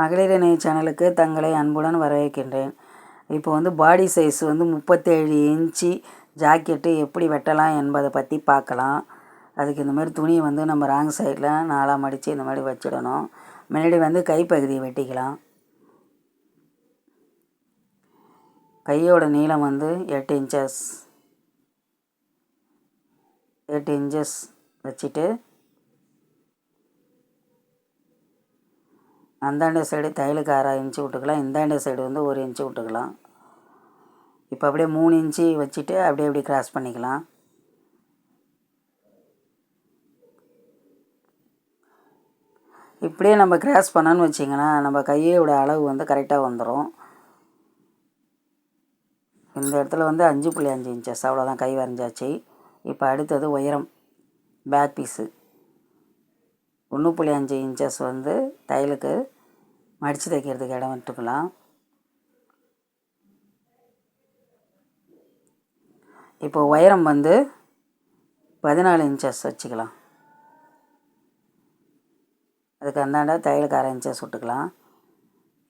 மகளிரணை சேனலுக்கு தங்களை அன்புடன் வரவேற்கின்றேன். இப்போ வந்து பாடி சைஸ் வந்து முப்பத்தேழு இன்ச்சு ஜாக்கெட்டு எப்படி வெட்டலாம் என்பதை பற்றி பார்க்கலாம். அதுக்கு இந்த மாதிரி துணியை வந்து நம்ம ராங் சைடில் நாலாம் அடித்து இந்த மாதிரி வச்சிடணும். முன்னாடி வந்து கைப்பகுதியை வெட்டிக்கலாம். கையோட நீளம் வந்து எட்டு இன்ச்சஸ் எட்டு இன்ச்சஸ் வச்சுட்டு அந்தாண்ட சைடு தையலுக்கு அரை இன்ச்சு விட்டுக்கலாம். இந்தாண்ட சைடு வந்து ஒரு இன்ச்சு விட்டுக்கலாம். இப்போ அப்படியே மூணு இன்ச்சு வச்சுட்டு அப்படியே அப்படியே கிராஸ் பண்ணிக்கலாம். இப்படியே நம்ம கிராஸ் பண்ணோன்னு வச்சிங்கன்னா நம்ம கையோட அளவு வந்து கரெக்டாக வந்துடும் இந்த இடத்துல வந்து அஞ்சு புள்ளி அஞ்சு இன்ச்சஸ் அவ்வளோதான் கை வரைஞ்சாச்சு. இப்போ அடுத்தது உயரம் பேக் பீஸு ஒன்று புள்ளி அஞ்சு இன்ச்சஸ் வந்து தையலுக்கு மடித்து தைக்கிறதுக்கு இடம் விட்டுக்கலாம் இப்போ உயரம் வந்து பதினாலு இன்ச்சஸ் வச்சுக்கலாம். அதுக்கு அந்தாண்ட தையலுக்கு அரை இன்ச்சஸ் விட்டுக்கலாம்.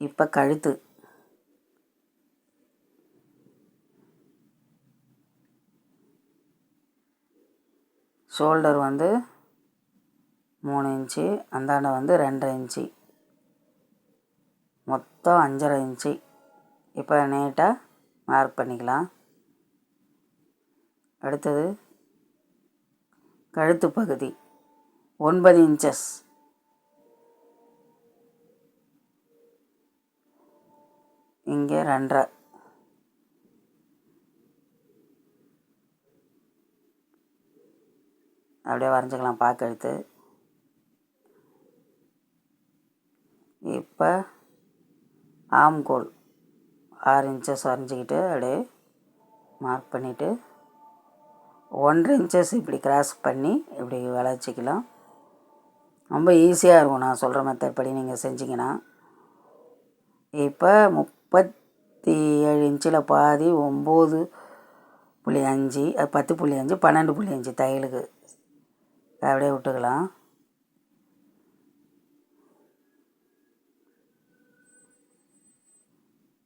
இப்போ கழுத்து. ஷோல்டர் வந்து மூணு இன்ச்சு அந்தாண்ட வந்து ரெண்டரை இன்ச்சு மொத்தம் அஞ்சரை இன்ச்சு இப்போ நீட்டாக மார்க் பண்ணிக்கலாம். அடுத்தது கழுத்து பகுதி ஒன்பது இன்ச்சஸ் இங்கே ரெண்டரை. அப்படியே வரைஞ்சிக்கலாம் பாக்கெடுத்து இப்போ ஆம்கோல். ஆறு இன்ச்சஸ் வரைஞ்சிக்கிட்டு அப்படியே மார்க் பண்ணிவிட்டு ஒன்றரை இன்ச்சஸ் இப்படி கிராஸ் பண்ணி இப்படி விளைச்சிக்கலாம் ரொம்ப ஈஸியாக இருக்கும். நான் சொல்கிற மெத்தட் படி நீங்கள் செஞ்சிங்கன்னா. இப்போ முப்பத்தி ஏழு இன்ச்சில் பாதி ஒம்பது புள்ளி அஞ்சு பத்து புள்ளி அஞ்சு பன்னெண்டு புள்ளி அஞ்சு தையலுக்கு. அப்படியே விட்டுக்கலாம்.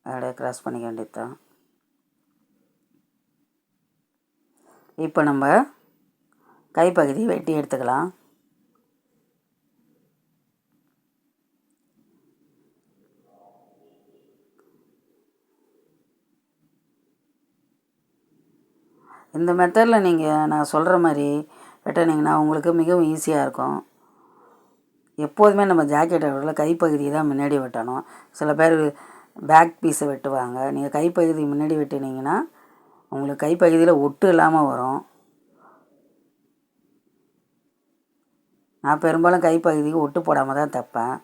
அப்படியே க்ராஸ் பண்ணிக்க வேண்டியது தான் இப்போ நம்ம கைப்பகுதி வெட்டி எடுத்துக்கலாம். இந்த மெத்தடில் நீங்கள் நான் சொல்கிற மாதிரி வெட்டினீங்கன்னா உங்களுக்கு மிகவும் ஈஸியாக இருக்கும். எப்போதுமே நம்ம ஜாக்கெட்டை விட கைப்பகுதி தான் முன்னாடி வெட்டணும். சில பேர் பேக் பீஸை வெட்டுவாங்க. நீங்கள் கைப்பகுதி முன்னாடி வெட்டினீங்கன்னா உங்களுக்கு கைப்பகுதியில் ஒட்டு இல்லாமல் வரும். நான் பெரும்பாலும் கைப்பகுதிக்கு ஒட்டு போடாமல் தான் தைப்பேன்.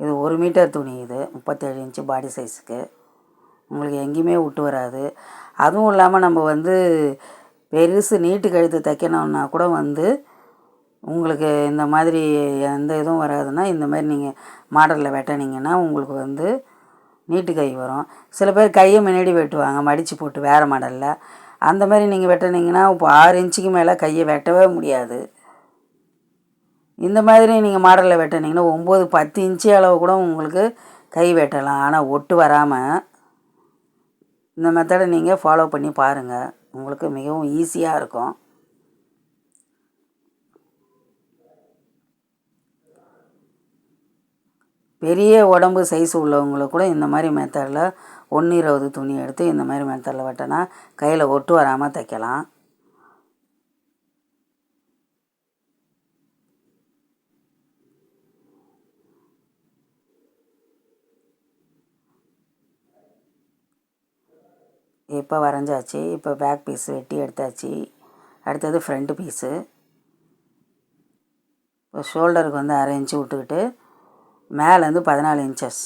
இது ஒரு மீட்டர் துணி இது முப்பத்தேழு இன்ச்சு பாடி சைஸுக்கு உங்களுக்கு எங்கேயுமே விட்டு வராது. அதுவும் இல்லாமல் நம்ம வந்து பெருசு நீட்டு கழுத்து தைக்கணுன்னா கூட வந்து உங்களுக்கு இந்த மாதிரி எந்த இதுவும் வராதுன்னா இந்த மாதிரி நீங்கள் மாடலில் வெட்டினீங்கன்னா உங்களுக்கு வந்து நீட்டு கை வரும். சில பேர் கையை முன்னாடி வெட்டுவாங்க மடித்து போட்டு வேறு மாடலில். அந்த மாதிரி நீங்கள் வெட்டினீங்கன்னா இப்போ ஆறு இன்ச்சுக்கு மேலே கையை வெட்டவே முடியாது. இந்த மாதிரி நீங்கள் மாடலில் வெட்டினீங்கன்னா ஒம்பது பத்து இன்ச்சு அளவு கூட உங்களுக்கு கை வெட்டலாம். ஆனால் ஒட்டு வராமல் இந்த மெத்தடை நீங்கள் ஃபாலோ பண்ணி பாருங்கள் உங்களுக்கு மிகவும் ஈஸியாக இருக்கும். பெரிய உடம்பு சைஸ் உள்ளவங்களை கூட இந்த மாதிரி மெத்தடில் ஒன்று இருபது துணி எடுத்து இந்த மாதிரி மெத்தடில் வெட்டினா கையில் ஒட்டு வராமல் தைக்கலாம். இப்போ வரைஞ்சாச்சு. இப்போ பேக் பீஸ் வெட்டி எடுத்தாச்சு. அடுத்தது ஃப்ரண்ட் பீஸு இப்போ ஷோல்டருக்கு வந்து அரை இன்ச்சு விட்டுக்கிட்டு மேலேருந்து பதினாலு இன்ச்சஸ்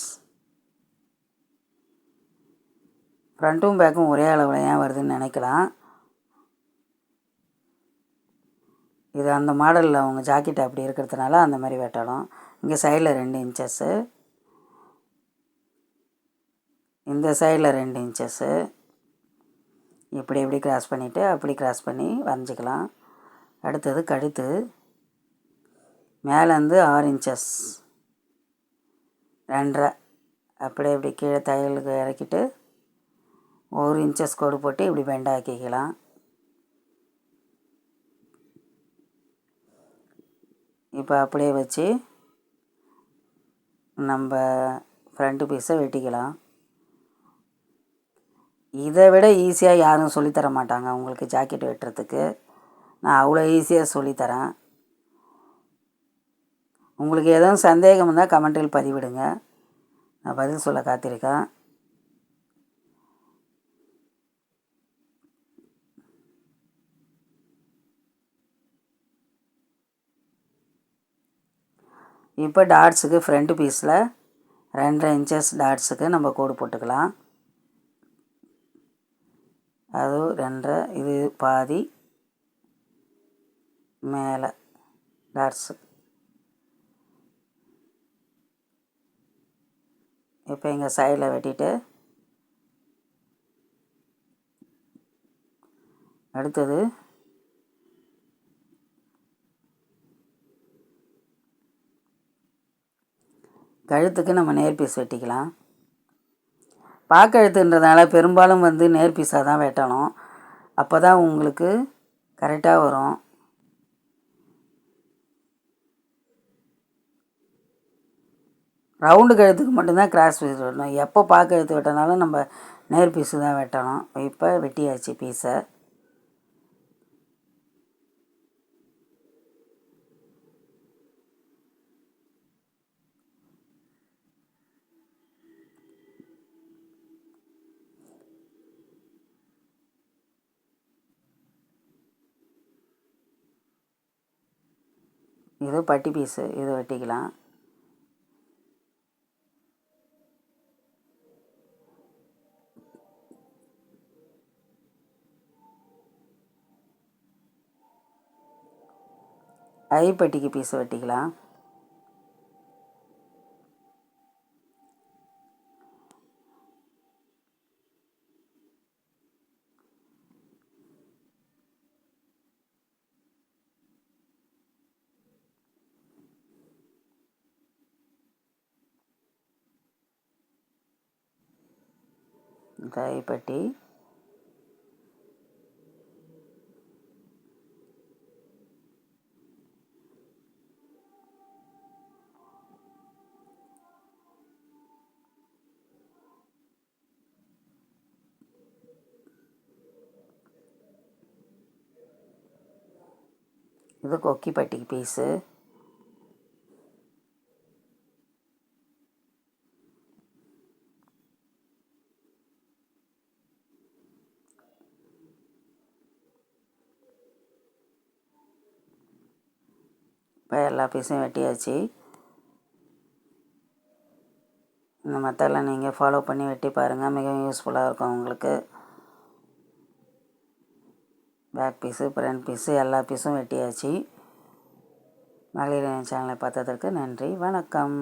ஃப்ரண்ட்டும் பேக்கும் ஒரே அளவில் ஏன் வருதுன்னு நினைக்கலாம். இது அந்த மாடலில் அவங்க ஜாக்கெட் அப்படி இருக்கிறதுனால அந்த மாதிரி வெட்டணும். இங்கே சைடில் ரெண்டு இன்ச்சஸ்ஸு இந்த சைடில் ரெண்டு இன்ச்சஸ்ஸு இப்படி இப்படி கிராஸ் பண்ணிவிட்டு அப்படி கிராஸ் பண்ணி வரைஞ்சிக்கலாம். அடுத்தது கழுத்து. மேலேருந்து ஆறு இன்ச்சஸ் ரெண்டரை. அப்படியே இப்படி கீழே தையலுக்கு இறக்கிட்டு ஒரு இன்ச்சஸ் கோடு போட்டு இப்படி பெண்டாக்கிக்கலாம் இப்போ அப்படியே வச்சு நம்ம ஃப்ரண்ட்டு பீஸை வெட்டிக்கலாம். இதை விட ஈஸியாக யாரும் சொல்லித்தர மாட்டாங்க. உங்களுக்கு ஜாக்கெட் வெட்டுறதுக்கு. நான் அவ்வளோ ஈஸியாக சொல்லித்தரேன் உங்களுக்கு எதுவும் சந்தேகம் இருந்தால் கமெண்டில் பதிவிடுங்க. நான் பதில் சொல்ல காத்திருக்கேன். இப்போ டாட்ஸுக்கு ஃப்ரண்ட் பீஸில் ரெண்டரை இன்ச்சஸ் டாட்ஸுக்கு நம்ம கோடு போட்டுக்கலாம். அது ரெண்டரை இது பாதி மேலே டாட்ஸு. இப்போ இங்கே சைடில் வெட்டிட்டு அடுத்தது கழுத்துக்கு நம்ம நேர் பீஸ் வெட்டிக்கலாம். பாக்கழுத்துன்றதுனால பெரும்பாலும் வந்து நேர் பீஸாக தான் வெட்டணும். அப்போ தான் உங்களுக்கு கரெக்டாக வரும். ரவுண்டு கழுத்துக்கு மட்டும்தான் கிராஸ் பீஸ் வெட்டணும். எப்போ பாக்கு எழுத்து வெட்டினாலும் நம்ம நேர் பீஸு தான் வெட்டணும். இப்போ வெட்டியாச்சு பீஸை இது பட்டி பீஸு இது வெட்டிக்கலாம். ஐப்பட்டிக்கு பீஸ் வெட்டிக்கலாம் கைப்பட்டி இது கொக்கிப்பட்டி பீஸு. இப்போ எல்லா பீஸும் வெட்டியாச்சு. இந்த மெத்தடில் நீங்கள் ஃபாலோ பண்ணி வெட்டி பாருங்கள் மிகவும் யூஸ்ஃபுல்லாக இருக்கும் உங்களுக்கு. பேக் பீஸு ஃப்ரண்ட் பீஸு எல்லா பீஸும் வெட்டியாச்சு. மகளிர் சேனலை பார்த்ததற்கு நன்றி. வணக்கம்.